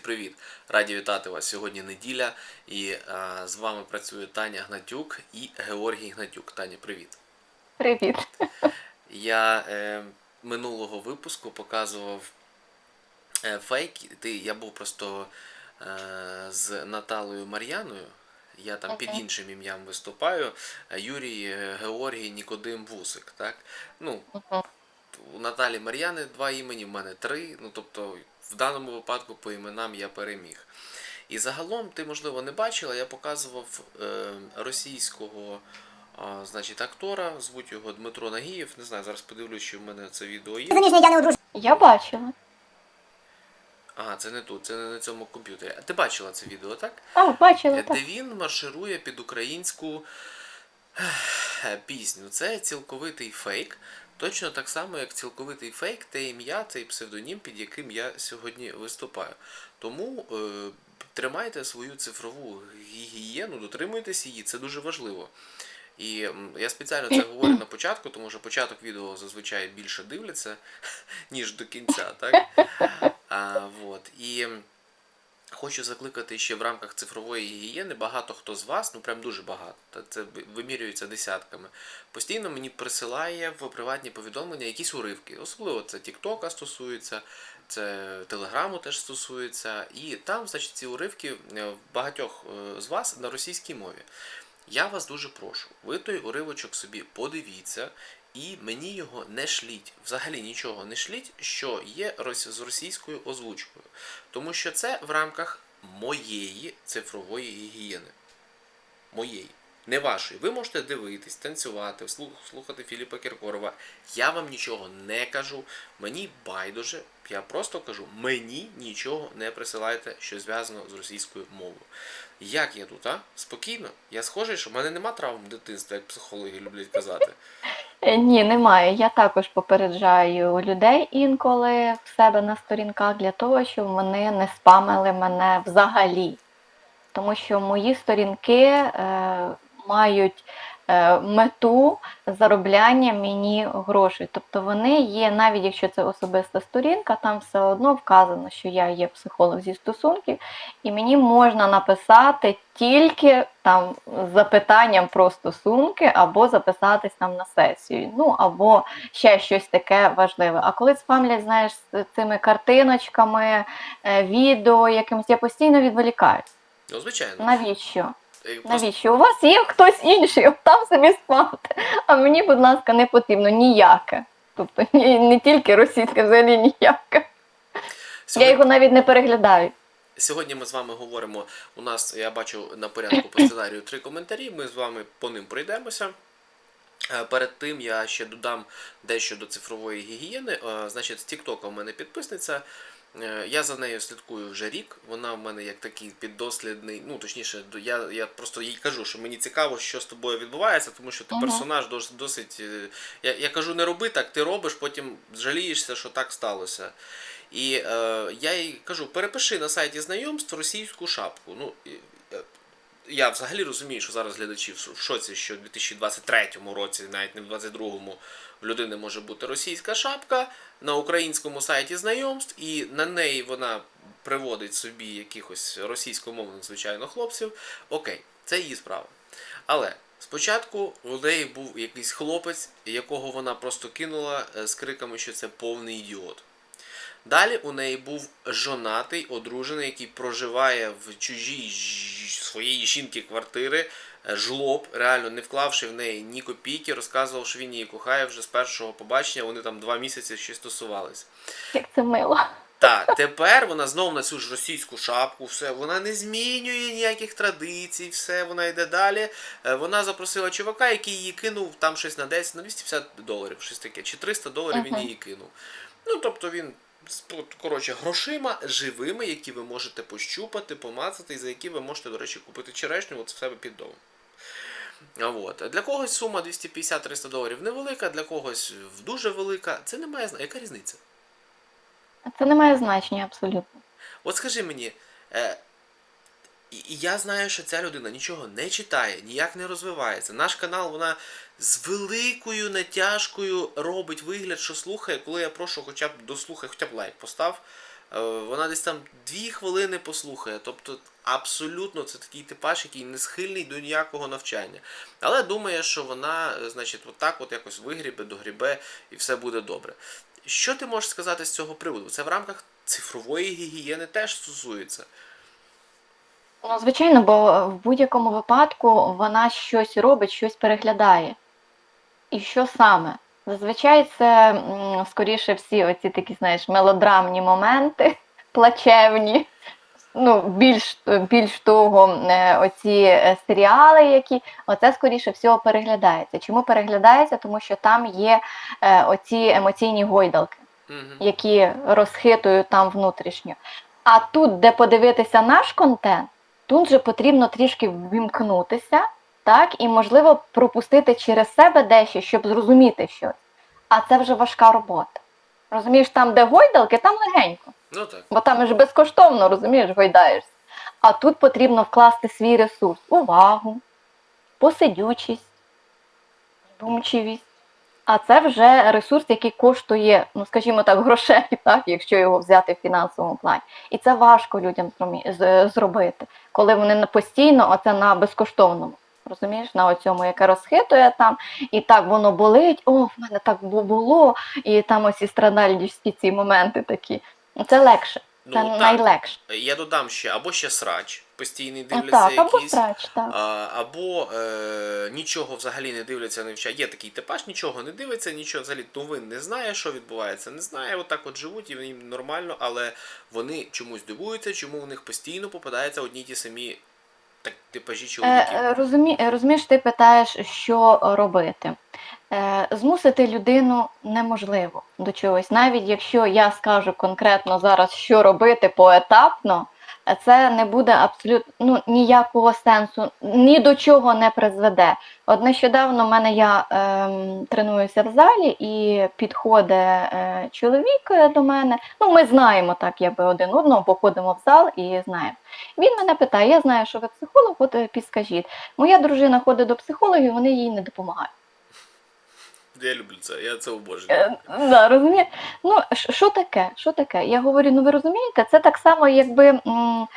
привіт! Раді вітати вас. Сьогодні неділя, і а, з вами працює Таня Гнатюк і Георгій Гнатюк. Таня, привіт! Привіт. Я е, минулого випуску показував е, фейк. Ти, я був просто е, з Наталою Мар'яною. Я там під іншим ім'ям виступаю. Е, Юрій, е, Георгій, Нікодим Вусик. Так? Ну, Мгм. у Наталі Мар'яни два імені, в мене три. Ну тобто, в даному випадку по іменам я переміг. І загалом, ти, можливо, не бачила, я показував е, російського а, значить, актора, звуть його Дмитро Нагієв. Не знаю, зараз подивлюсь, що в мене це відео є. Я бачила. Ага, це не тут, це не на цьому комп'ютері. А ти бачила це відео, так? А, бачила, Е, так. Де він марширує під українську пісню. Це цілковитий фейк. Точно так само, як цілковитий фейк, те ім'я, цей псевдонім, під яким я сьогодні виступаю. Тому е, тримайте свою цифрову гігієну, дотримуйтесь її, це дуже важливо. І я спеціально це говорю на початку, тому що початок відео зазвичай більше дивляться, ніж до кінця, так? А, вот. І Хочу закликати ще в рамках цифрової гігієни. Багато хто з вас, ну прям дуже багато, це вимірюється десятками. Постійно мені присилає в приватні повідомлення якісь уривки. Особливо це Тіктока стосується, це Телеграму теж стосується. І там, значить, ці уривки е, багатьох е, з вас на російській мові. Я вас дуже прошу, ви той уривочок собі подивіться і мені його не шліть. Взагалі нічого не шліть, що є з російською озвучкою. Тому що це в рамках моєї цифрової гігієни. Моєї. Не вашої. Ви можете дивитись, танцювати, слухати Філіпа Кіркорова. Я вам нічого не кажу. Мені байдуже. Я просто кажу, мені нічого не присилайте, що зв'язано з російською мовою. Як я тут, а? Спокійно? Я схожий, що в мене нема травм дитинства, як психологи люблять казати. Е, Ні, немає. Я також попереджаю людей інколи в себе на сторінках для того, щоб вони не спамили мене взагалі. Тому що мої сторінки е, мають мету заробляння мені грошей. Тобто вони є, навіть якщо це особиста сторінка, там все одно вказано, що я є психолог зі стосунків, і мені можна написати тільки там з запитанням про стосунки, або записатись там на сесію, ну або ще щось таке важливе. А коли спамлять, знаєш, з цими картиночками, е, відео якимось, я постійно відволікаюсь. Ну, звичайно. Навіщо? Навіщо? У вас є хтось інший, от там собі спамте. А мені, будь ласка, не потрібно ніяке. Тобто ні, не тільки російське, взагалі ніяке. Я його навіть не переглядаю. Сьогодні ми з вами говоримо. У нас я бачу на порядку по сценарію три коментарі. Ми з вами по ним пройдемося. Е, Перед тим я ще додам дещо до цифрової гігієни. Е, Значить, з Тіктока у мене підписниця. Е, Я за нею слідкую вже рік. Вона в мене як такий піддослідний. Ну точніше, я, я просто їй кажу, що мені цікаво, що з тобою відбувається, тому що ти Мгм. персонаж дос- досить. е, Я, я кажу, не роби так, ти робиш, потім жалієшся, що так сталося. І е, я їй кажу, перепиши на сайті знайомств російську шапку. Ну, е, я взагалі розумію, що зараз глядачі в шоці, що в 2023 році, навіть не в 2022, в людини може бути російська шапка на українському сайті знайомств, і на неї вона приводить собі якихось російськомовних, звичайно, хлопців. Окей, це її справа. Але спочатку у неї був якийсь хлопець, якого вона просто кинула е, з криками, що це повний ідіот. Далі у неї був жонатий, одружений, який проживає в чужій своєї жінки квартири, жлоб, реально не вклавши в неї ні копійки, розказував, що він її кохає вже з першого побачення. Вони там два місяці ще стосувались. Як це мило. Так, тепер вона знов на цю ж російську шапку, все, вона не змінює ніяких традицій, все, вона йде далі. Е, Вона запросила чувака, який її кинув там щось на 10, на 250 доларів, щось таке, чи 300 доларів він її кинув. Ну, тобто він, коротше, грошима живими, які ви можете пощупати, помацати, і за які ви можете, до речі, купити черешню от в себе під домом. А от. Для когось сума 250-300 доларів невелика, для когось дуже велика. Це не має зна- Яка різниця? Це не має значення абсолютно. От скажи мені, е, я знаю, що ця людина нічого не читає, ніяк не розвивається. Наш канал вона з великою натяжкою робить вигляд, що слухає, коли я прошу хоча б дослухай, хоча б лайк постав. Е, вона десь там дві хвилини послухає. Тобто, абсолютно це такий типаж, який не схильний до ніякого навчання. Але думає, що вона, е, значить, отак от якось вигрібе, догрібе і все буде добре. Що ти можеш сказати з цього приводу? Це в рамках цифрової гігієни теж стосується. Ну, звичайно, бо в будь-якому випадку вона щось робить, щось переглядає. І що саме? Зазвичай це м, скоріше всі оці такі, знаєш, мелодрамні моменти, плачевні. Ну, більш, більш того, е, оці е, серіали, які оце скоріше всього переглядається. Чому переглядається? Тому що там є е, оці емоційні гойдалки які розхитують там внутрішньо. А тут, де подивитися наш контент, тут же потрібно трішки ввімкнутися, так, і можливо пропустити через себе дещо, щоб зрозуміти щось. А це вже важка робота. Розумієш, там, де гойдалки, там легенько, Ну так. бо там ж безкоштовно, розумієш, гойдаєшся. А тут потрібно вкласти свій ресурс, увагу, посидючість, думчивість. А це вже ресурс, який коштує, ну скажімо так, грошей, так, якщо його взяти в фінансовому плані. І це важко людям зробити, коли вони постійно оце на безкоштовному. Розумієш, на оцьому, яке розхитує там, і так воно болить, о, в мене так було, і там ось і страдальницькі ці моменти такі. Це легше, це Ну, так. найлегше. Я додам ще або ще срач, постійний дивляться так, або якісь. страч, так. А, або е, нічого взагалі не дивляться, не вчать. Є такий типаж, нічого не дивиться, нічого взагалі новин не знає, що відбувається, не знає. Отак от живуть і їм нормально, але вони чомусь дивуються, чому у них постійно попадаються одні ті самі так, типажі Е, чоловіків. е, розумі, е, розумієш, ти питаєш, що робити. Змусити людину неможливо до чогось. Навіть якщо я скажу конкретно зараз, що робити поетапно, це не буде абсолютно ну, ніякого сенсу, ні до чого не призведе. От нещодавно в мене я ем, тренуюся в залі, і підходить е, чоловік е, до мене. Ну, ми знаємо так, якби один одного, бо ходимо в зал і знаємо. Він мене питає: я знаю, що ви психолог, от е, підскажіть. Моя дружина ходить до психологів, вони їй не допомагають. Я люблю це, я це обожнюю. Е, да, розумієш? Ну, що таке? Що таке? Я говорю, ну ви розумієте, це так само, якби м,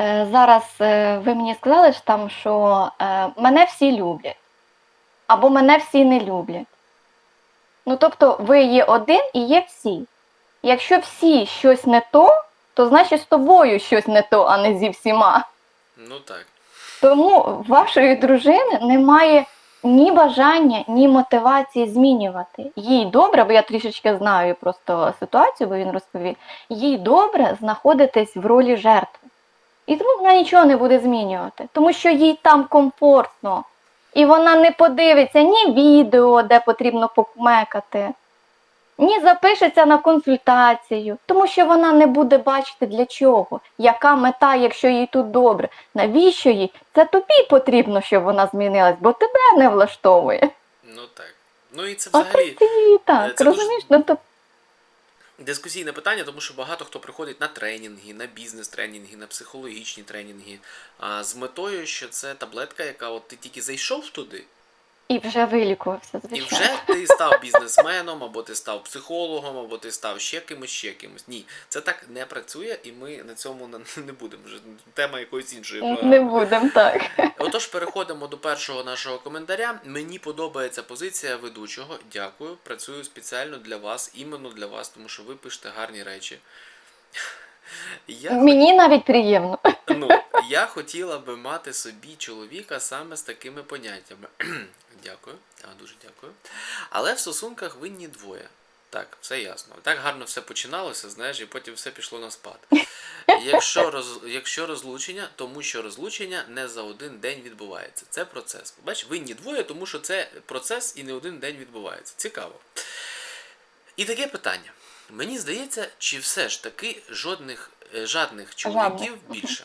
е, зараз е, ви мені сказали ж там, що е, мене всі люблять, або мене всі не люблять. Ну, тобто, ви є один і є всі. Якщо всі щось не то, то значить з тобою щось не то, а не зі всіма. Ну так. Тому вашої дружини немає ні бажання, ні мотивації змінювати. Їй добре, бо я трішечки знаю просто ситуацію, бо він розповів. Їй добре знаходитись в ролі жертви. І тому вона нічого не буде змінювати, тому що їй там комфортно. І вона не подивиться ні відео, де потрібно покмекати, ні запишеться на консультацію, тому що вона не буде бачити для чого, яка мета, якщо їй тут добре. Навіщо їй? Це тобі потрібно, щоб вона змінилась, бо тебе не влаштовує. Ну так. Ну і це А ти так, це дуже- розумієш? Ну, то Дискусійне питання, тому що багато хто приходить на тренінги, на бізнес-тренінги, на психологічні тренінги з метою, що це таблетка, яка от ти тільки зайшов туди, і вже вилікувався, і вже ти став бізнесменом, або ти став психологом, або ти став ще кимось, ще кимось. Ні, це так не працює, і ми на цьому не будемо. Вже тема якоїсь іншої Не будемо так. Отож, переходимо до першого нашого коментаря. Мені подобається позиція ведучого. Дякую. Працюю спеціально для вас, іменно для вас, тому що ви пишете гарні речі. Я, Мені навіть приємно. ну, я хотіла би мати собі чоловіка саме з такими поняттями. дякую, а, дуже дякую. Але в стосунках винні двоє. Так, все ясно. Так гарно все починалося, знаєш, і потім все пішло на спад. Якщо, роз, якщо розлучення, тому що розлучення не за один день відбувається. Це процес. Бач, винні двоє, тому що це процес і не один день відбувається. Цікаво. І таке питання. Мені здається, чи все ж таки жодних, е, жадних чоловіків Жадних. більше,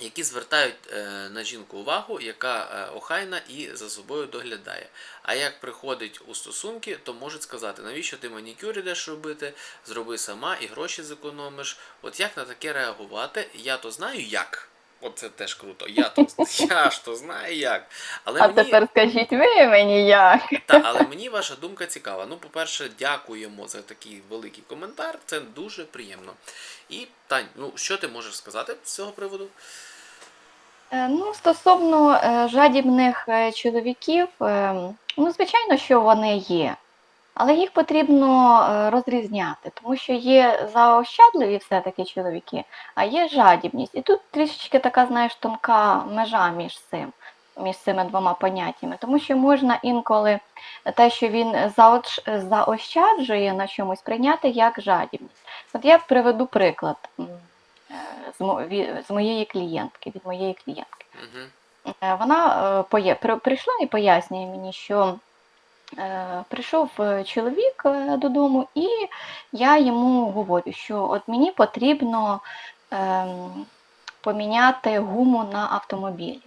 які звертають е, на жінку увагу, яка е, охайна і за собою доглядає. А як приходить у стосунки, то можуть сказати, навіщо ти манікюр ідеш робити, зроби сама і гроші зекономиш. От як на таке реагувати? Я то знаю як. Оце теж круто. Я то я ж то знаю як. Але А мені, тепер скажіть ви мені як. та, але мені ваша думка цікава. Ну, по-перше, дякуємо за такий великий коментар. Це дуже приємно. І Тань, ну що ти можеш сказати з цього приводу? Е, Ну, стосовно е, жадібних е, чоловіків, е, ну, звичайно, що вони є, але їх потрібно е, розрізняти, тому що є заощадливі все-таки чоловіки, а є жадібність. І тут трішечки така, знаєш, тонка межа між цим, між цими двома поняттями, тому що можна інколи те, що він заощаджує на чомусь, прийняти як жадібність. От я приведу приклад е, з мо- з моєї клієнтки, від моєї клієнтки. Е, Вона прийшла і пояснює мені, що прийшов е, чоловік е, додому, і я йому говорю, що от мені потрібно ем, поміняти гуму на автомобілі.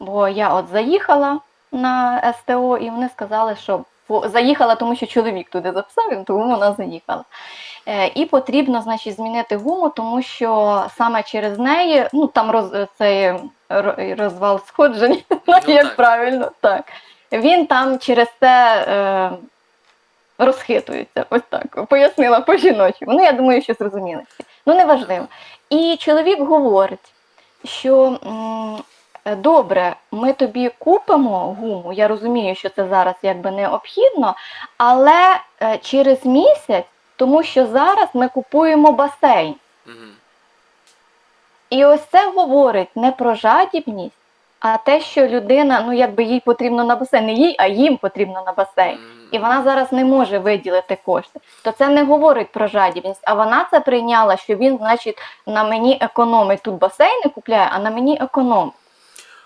Бо я от заїхала на СТО, і вони сказали, що заїхала, тому що чоловік туди записав, і тому вона заїхала. Е, І потрібно, значить, змінити гуму, тому що саме через неї, ну там роз, цей розвал сходжень, Ну, як так. правильно, так. Він там через це е, розхитується. Ось так. Пояснила по жіночому. Ну, я думаю, що зрозуміли. Ну, неважливо. І чоловік говорить, що добре, ми тобі купимо гуму. Я розумію, що це зараз якби необхідно, але е, через місяць, тому що зараз ми купуємо басейн. Угу. І ось це говорить не про жадібність, а те, що людина, ну якби їй потрібно на басейн, не їй, а їм потрібно на басейн. І вона зараз не може виділити кошти. То це не говорить про жадібність, а вона це прийняла, що він, значить, на мені економить. Тут басейни купляє, а на мені економить.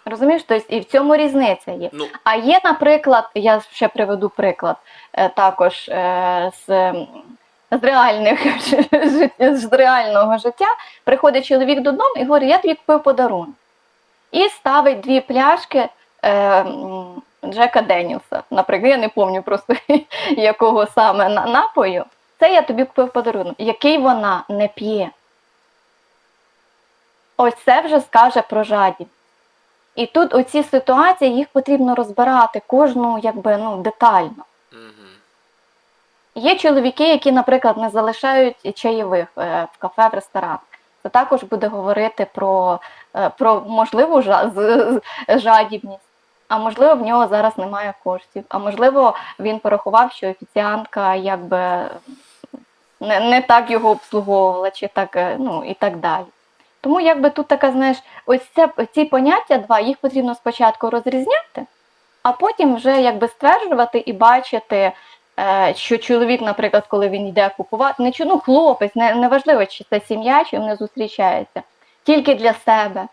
Розумієш, тобто і в цьому різниця є. Ну, А є, наприклад, я ще приведу приклад е, також е, з, з реальних з реального життя. Приходить чоловік додому і говорить, я тобі купив подарунок. І ставить дві пляшки е, Джека Денілса. Наприклад, я не пам'ятаю просто якого саме напою. Це я тобі купив подарунок, який вона не п'є. Ось це вже скаже про жадібність. І тут оці ситуації їх потрібно розбирати кожну якби, ну, детально. угу. Є чоловіки, які, наприклад, не залишають чаєвих е, в кафе, в ресторанах. Це також буде говорити про, про можливу жадібність. А можливо, в нього зараз немає коштів. А можливо, він порахував, що офіціантка якби не, не так його обслуговувала, чи так, е, ну і так далі. Тому якби тут така, знаєш, ось це, ці поняття два, їх потрібно спочатку розрізняти, а потім вже якби стверджувати і бачити, е, що чоловік, наприклад, коли він йде купувати, не ну, хлопець, не, неважливо, чи це сім'я, чи вони зустрічаються, тільки для себе.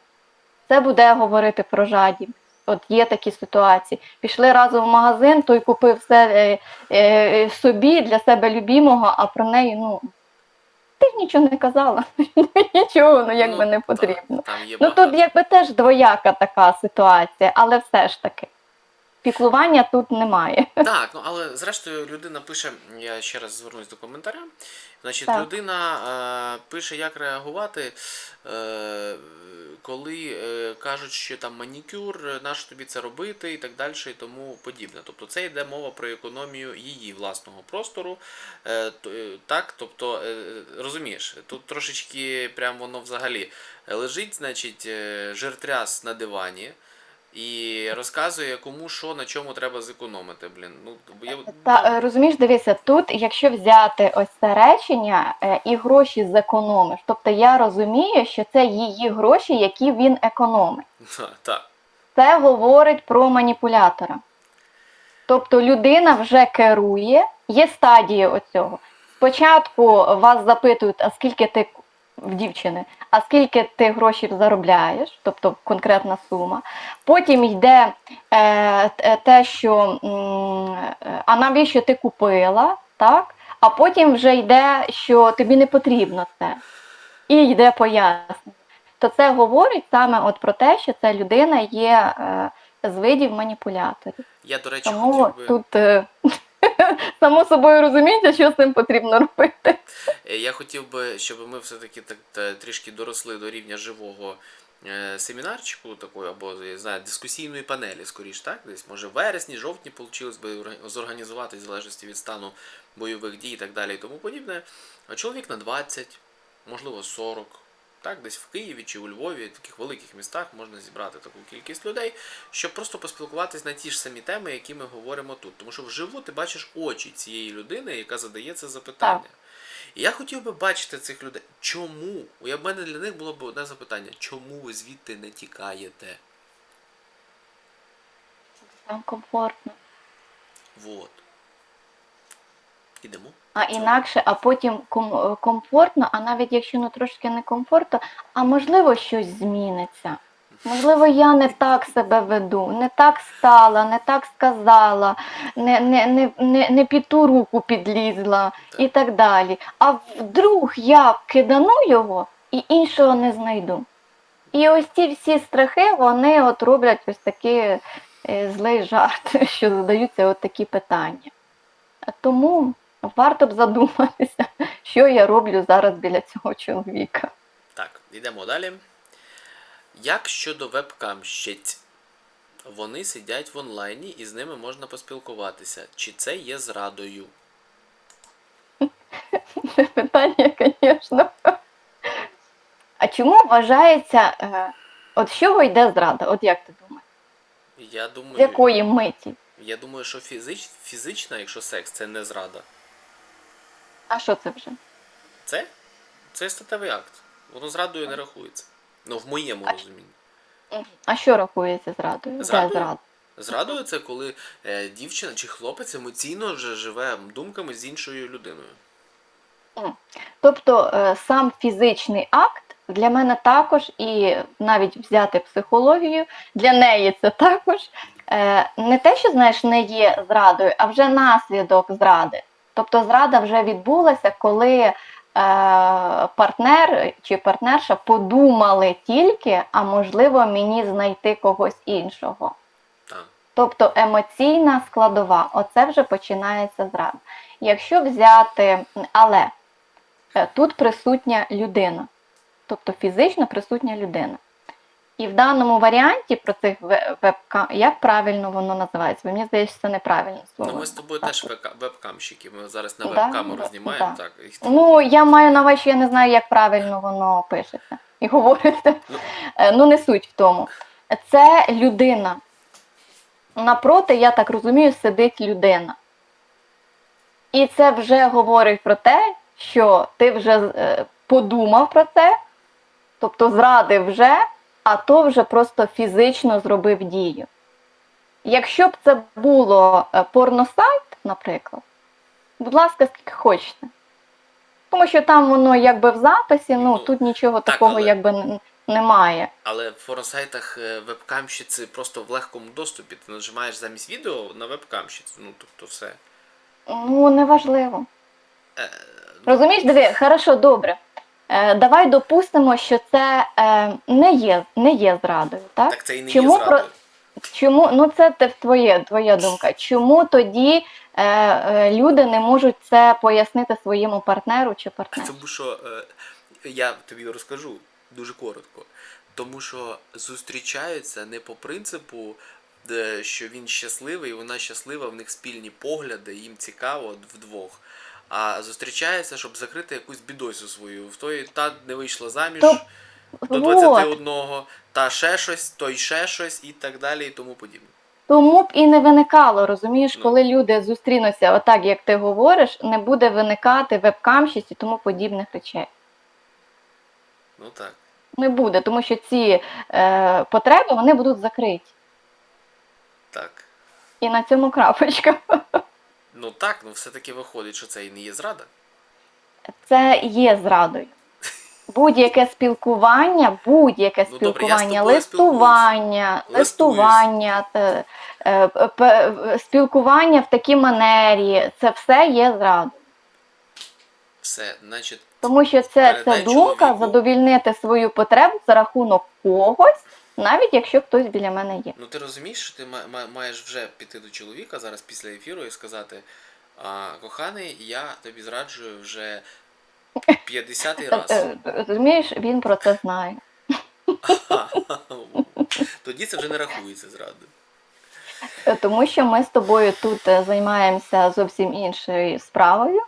Це буде говорити про жадібність. От є такі ситуації. Пішли разом в магазин, той купив все е, е, собі для себе любімого, а про неї, ну, ти ж нічого не казала, нічого ну, якби не потрібно. Там є Ну тут якби теж двояка така ситуація, але все ж таки. Піклування тут немає. Так, ну але зрештою людина пише, я ще раз звернусь до коментаря. Значить, Так. людина е, пише, як реагувати, е, коли е, кажуть, що там манікюр, е, нащо тобі це робити і так далі, і тому подібне. Тобто це йде мова про економію її власного простору. Е, е, так, тобто, е, розумієш, тут трошечки прям воно взагалі лежить, значить, е, жиртряс на дивані. І розказує, кому що на чому треба зекономити. Блін. Ну, я... Та е, розумієш, дивися, тут, якщо взяти ось це речення е, і гроші зекономиш, тобто я розумію, що це її гроші, які він економить. Та, та. Це говорить про маніпулятора. Тобто людина вже керує, є стадії оцього. Спочатку вас запитують, а скільки ти в дівчини, а скільки ти грошей заробляєш, тобто конкретна сума. Потім йде е, те- що е, а навіщо ти купила, так? а потім вже йде, що тобі не потрібно це. І йде пояснення. То це говорить саме от про те, що ця людина є е, з видів маніпуляторів. Я, до речі, Тому хотів би. тут е, само собою розумієте, що з цим потрібно робити. Е, Я хотів би, щоб ми все-таки так трішки доросли до рівня живого е, семінарчику такої, або я знаю, дискусійної панелі, скоріш, так? Десь, може, в вересні, жовтні вийшло би орга- зорганізувати, в залежності від стану бойових дій і так далі і тому подібне. А чоловік на 20, можливо, 40. Так, десь в Києві чи у Львові, в таких великих містах можна зібрати таку кількість людей, щоб просто поспілкуватись на ті ж самі теми, які ми говоримо тут. Тому що вживу ти бачиш очі цієї людини, яка задає це запитання. І я хотів би бачити цих людей. Чому? У мене для них було б одне запитання: чому ви звідти не тікаєте? Там комфортно. Вот. Ідемо. А інакше, а потім ком- комфортно, а навіть якщо ну трошки не комфортно, а можливо щось зміниться. Можливо, я не так себе веду, не так стала, не так сказала, не, не, не, не, не під ту руку підлізла і так далі. А вдруг я кидану його і іншого не знайду. І ось ці всі страхи, вони от роблять ось такий е, злий жарт, що задаються от такі питання. Тому варто б задуматися, що я роблю зараз біля цього чоловіка. Так, йдемо далі. Як щодо вебкамщиць? Вони сидять в онлайні і з ними можна поспілкуватися. Чи це є зрадою? Це питання, звісно. А чому вважається, е, от з чого йде зрада? От як ти думаєш? Я думаю, З якої миті? я думаю, що фізич, фізична, якщо секс, це не зрада. А що це вже? Це? Це статевий акт. Воно зрадою не рахується. Ну, в моєму А- розумінні. А що рахується зрадою? Де Зрадою? зрада? Зрадою це коли е, дівчина чи хлопець емоційно вже живе думками з іншою людиною. Тобто е, сам фізичний акт для мене також, і навіть взяти психологію, для неї це також е, не те, що знаєш, не є зрадою, а вже наслідок зради. Тобто зрада вже відбулася, коли е, партнер чи партнерша подумали тільки, а можливо мені знайти когось іншого. Так. Тобто емоційна складова, оце вже починається зрада. Якщо взяти, але е, тут присутня людина, тобто фізично присутня людина. І в даному варіанті про цих вебкам, як правильно воно називається? Бо мені здається, це неправильне слово. Ну, ми з тобою Так. теж вебкамщики. Ми зараз на вебкамеру да, знімаємо. да. Так, Ну, я маю на увазі, що я не знаю, як правильно воно пишеться і говориться. Ну. Е, Ну, не суть в тому. Це людина. Напроти, я так розумію, сидить людина. І це вже говорить про те, що ти вже е, подумав про це, тобто зрадив вже, а то вже просто фізично зробив дію. Якщо б це було е, порносайт, наприклад, будь ласка, скільки хочете. Тому що там воно якби в записі, ну Ну, тут нічого так, такого але- якби немає. Але в форосайтах е, вебкамщиці просто в легкому доступі. Ти нажимаєш замість відео на вебкамщицю. Ну, тобто все. Ну, неважливо. Е, Розумієш, диви, хорошо, добре. Е, давай допустимо, що це е, не, є, не є зрадою, так? так це і не Чому є про- зрадою. Чому, ну це твоє, твоя думка. Чому тоді е, е, люди не можуть це пояснити своєму партнеру чи партнеру? Тому що е, я тобі розкажу дуже коротко. Тому що зустрічаються не по принципу, де, що він щасливий, вона щаслива, в них спільні погляди, їм цікаво вдвох. А зустрічаються, щоб закрити якусь бідосю свою. В той та не вийшла заміж То- до Вот. 21, та ще щось, той ще щось і так далі, і тому подібне. Тому б і не виникало, розумієш, Ну. коли люди зустрінуться отак, як ти говориш, не буде виникати вебкамщість і тому подібних речей. Ну так. Не буде, тому що ці е, потреби вони будуть закриті. Так. І на цьому крапочка. Ну так, ну все-таки виходить, що це і не є зрада. Це є зрадою. Будь-яке спілкування, будь-яке Ну, добре, я з спілкування, тобою листування, листування, те, е, п- спілкування в такій манері, це все є зрадою. Все, значить, Тому що це, це Передай думка чоловіку. задовільнити свою потребу за рахунок когось, навіть якщо хтось біля мене є. ну ти розумієш, що ти ма- ма- маєш вже піти до чоловіка зараз після ефіру і сказати: а, коханий, я тобі зраджую вже 50-й раз. Е, Розумієш, він про це знає. Тоді це вже не рахується зрадою. Е, Тому що ми з тобою тут е, займаємося зовсім іншою справою,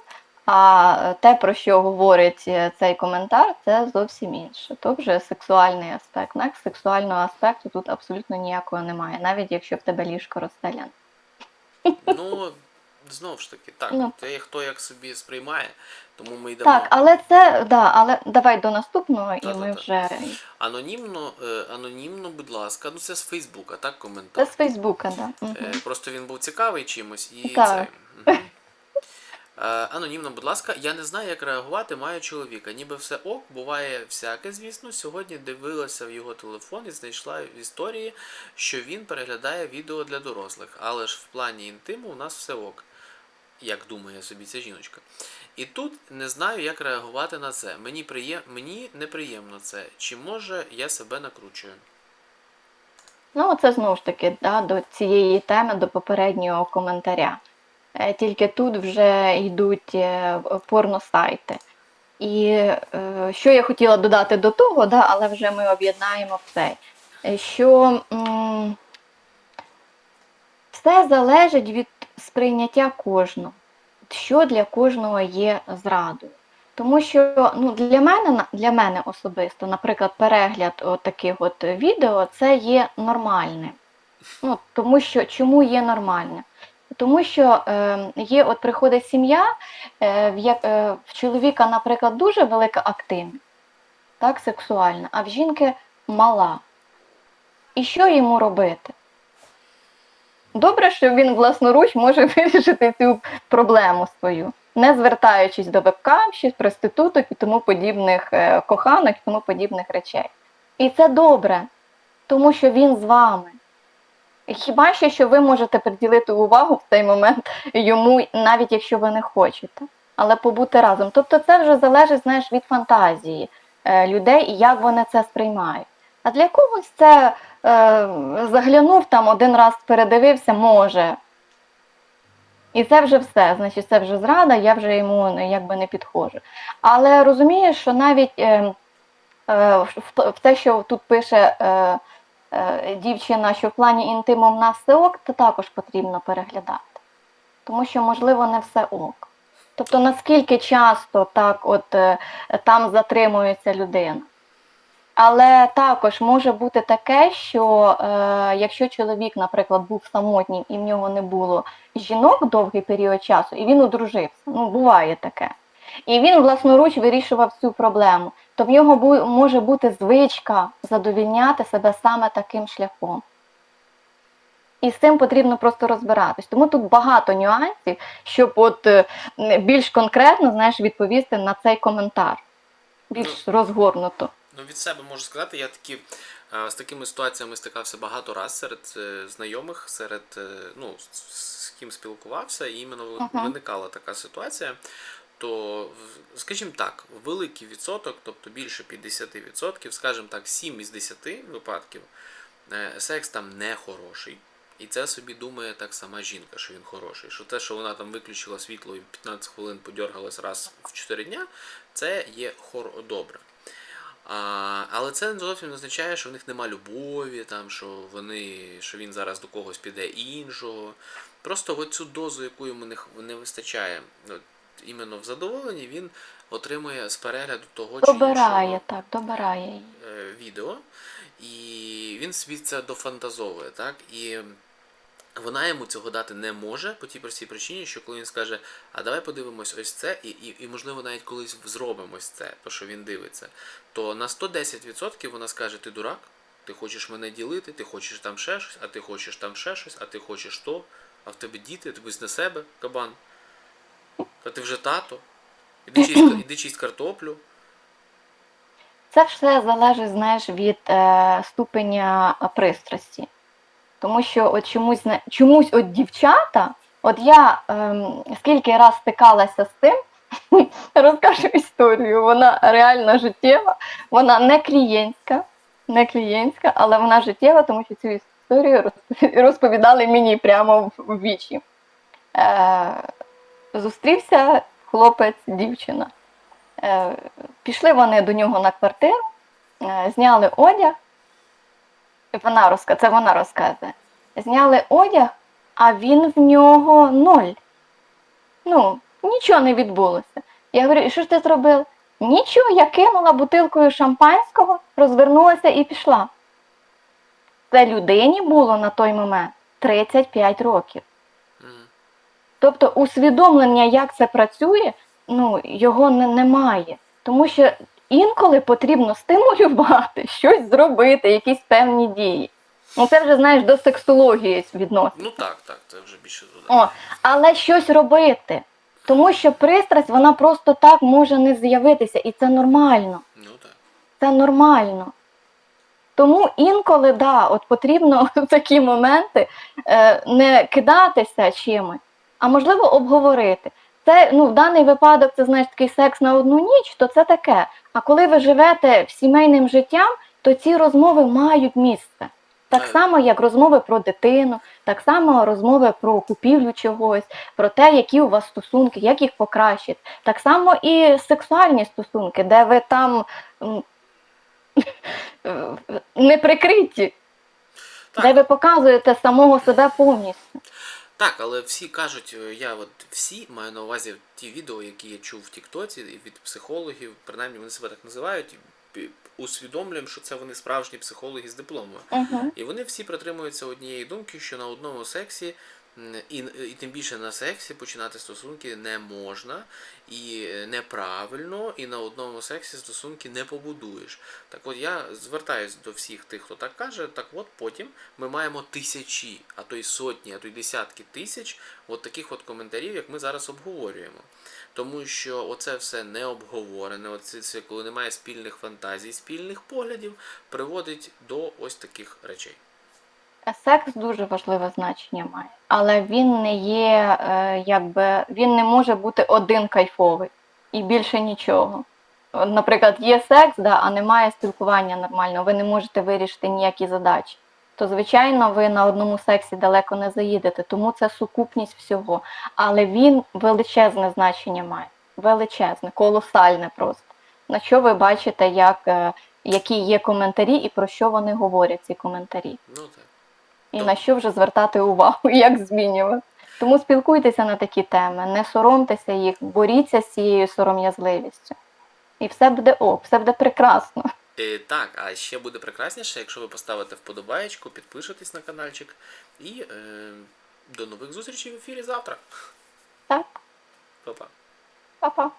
а те, про що говорить е, цей коментар, це зовсім інше. То вже сексуальний аспект. Так? Сексуального аспекту тут абсолютно ніякого немає, навіть якщо в тебе ліжко розстеляне. Ну, знову ж таки, так, Ну. це хто як собі сприймає, тому ми йдемо. Так, але це да, але давай до наступного, і ми вже Анонімно, е, анонімно, будь ласка, ну це з Фейсбука, так, коментар. це з Фейсбука, да. Мгм. Е, Просто він був цікавий чимось і Так. це. Е, Анонімно, будь ласка, я не знаю, як реагувати, маю чоловіка. Ніби все ок, буває всяке, звісно. Сьогодні дивилася в його телефон і знайшла в історії, що він переглядає відео для дорослих. Але ж в плані інтиму у нас все ок. Як думає собі ця жіночка. І тут не знаю, як реагувати на це. Мені, приєм... Мені неприємно це. Чи може я себе накручую? Ну, це знову ж таки да, до цієї теми, до попереднього коментаря. Е, Тільки тут вже йдуть е, порносайти. І е, що я хотіла додати до того, да, але вже ми об'єднаємо в цей, е, що м, все залежить від сприйняття кожного, що для кожного є зрадою. Тому що ну, для мене для мене особисто, наприклад, перегляд таких от відео це є нормальним. Ну, тому що чому є нормальним? Тому що е, є, от приходить сім'я, е, е, в чоловіка, наприклад, дуже велика активність, сексуальна, а в жінки мала. І що йому робити? Добре, що він власноруч може вирішити цю проблему свою, не звертаючись до вебкамщів, проституток і тому подібних е, коханок і тому подібних речей. І це добре, тому що він з вами. Хіба що, що ви можете приділити увагу в цей момент йому, навіть якщо ви не хочете, але побути разом. Тобто це вже залежить знаєш, від фантазії е, людей і як вони це сприймають. А для когось це е, заглянув там один раз передивився, може. І це вже все. Значить, це вже зрада, я вже йому якби не підходжу. Але розумієш, що навіть е, е, в, те, що тут пише е, дівчина, що в плані інтиму в нас все ок, то також потрібно переглядати. Тому що, можливо, не все ок. Тобто, наскільки часто так от е, там затримується людина. Але також може бути таке, що е, якщо чоловік, наприклад, був самотнім і в нього не було жінок довгий період часу, і він одружився, ну буває таке. І він власноруч вирішував цю проблему, то в нього бу- може бути звичка задовільняти себе саме таким шляхом. І з цим потрібно просто розбиратись. Тому тут багато нюансів, щоб от е, більш конкретно знаєш, відповісти на цей коментар. Більш розгорнуто. Ну, від себе можу сказати, я такі е, з такими ситуаціями стикався багато раз серед е, знайомих, серед ну, з, ким спілкувався, і іменно ви- Ага. виникала така ситуація. То, скажімо так, великий відсоток, тобто більше 50%, скажімо так, 7 із 10 випадків, е, секс там не хороший. І це собі думає так сама жінка, що він хороший. Що те, що вона там виключила світло і 15 хвилин подергалась раз в 4 дня, це є хор добре. А, але це зовсім не означає, що в них нема любові, там, що, вони, що він зараз до когось піде іншого. Просто от цю дозу, яку йому не, не вистачає, іменно в задоволенні, він отримує з перегляду того чи Добирає, іншого так, добирає е, відео, і він собі це дофантазовує, так? І вона йому цього дати не може по тій простій причині, що коли він скаже, а давай подивимось ось це, і, і, і можливо навіть колись зробимо ось це, то що він дивиться, то на 110% вона скаже, ти дурак, ти хочеш мене ділити, ти хочеш там ще щось, а ти хочеш там ще щось, а ти хочеш то, а в тебе діти, ти на себе, кабан. Та ти вже тато. Іди чисть, іди чисть картоплю. Це все залежить, знаєш, від е, ступеня е, пристрасті. Тому що от чомусь, чомусь от дівчата, от я ем, скільки раз стикалася з тим, розкажу історію, вона реально життєва, вона не клієнтська, не клієнтська, але вона життєва, тому що цю історію розповідали мені прямо в вічі. Е, зустрівся хлопець, дівчина. Е, пішли вони до нього на квартиру, е, зняли одяг, вона розказує, це вона розказує. Зняли одяг, а він в нього ноль. Ну, нічого не відбулося. Я говорю, і що ж ти зробив? Нічого, я кинула бутилкою шампанського, розвернулася і пішла. Це людині було на той момент 35 років. Тобто усвідомлення, як це працює, ну, його не, немає. Тому що інколи потрібно стимулювати, щось зробити, якісь певні дії. Ну, це вже, знаєш, до сексології відноситься. Ну так, так, це вже більше. О, але щось робити. Тому що пристрасть, вона просто так може не з'явитися, і це нормально. Ну так. Це нормально. Тому інколи, да, от потрібно в такі моменти е, не кидатися чимось, а можливо обговорити. Це ну, в даний випадок це знаєш такий секс на одну ніч, то це таке. А коли ви живете сімейним життям, то ці розмови мають місце. Так Е. само, як розмови про дитину, так само розмови про купівлю чогось, про те, які у вас стосунки, як їх покращити. Так само і сексуальні стосунки, де ви там не прикриті, Так. де ви показуєте самого себе повністю. Так, але всі кажуть, е, я от всі маю на увазі ті відео, які я чув в Тіктоці від психологів, принаймні вони себе так називають, усвідомлюємо, що це вони справжні психологи з дипломами. -huh. І вони всі притримуються однієї думки, що на одному сексі, і, і тим більше на сексі починати стосунки не можна, і е, неправильно, і на одному сексі стосунки не побудуєш. Так от я звертаюсь до всіх тих, хто так каже, так от потім ми маємо тисячі, а то й сотні, а то й десятки тисяч от таких от коментарів, як ми зараз обговорюємо. Тому що оце все не обговорене, оце це коли немає спільних фантазій, спільних поглядів, приводить до ось таких речей. Секс дуже важливе значення має, але він не є, е, якби він не може бути один кайфовий і більше нічого. Наприклад, є секс, да, а немає спілкування нормального, ви не можете вирішити ніякі задачі. То, звичайно, ви на одному сексі далеко не заїдете, тому це сукупність всього. Але він величезне значення має. Величезне, колосальне просто. На що ви бачите, як, е, які є коментарі і про що вони говорять, ці коментарі. Ну так. І на що вже звертати увагу, як змінювати. Тому спілкуйтеся на такі теми, не соромтеся їх, боріться з цією сором'язливістю. І все буде ок, все буде прекрасно. Е, так, а ще буде прекрасніше, якщо ви поставите вподобаєчку, підпишетесь на каналчик. І е, до нових зустрічей в ефірі завтра. Так, Па-па. па-па.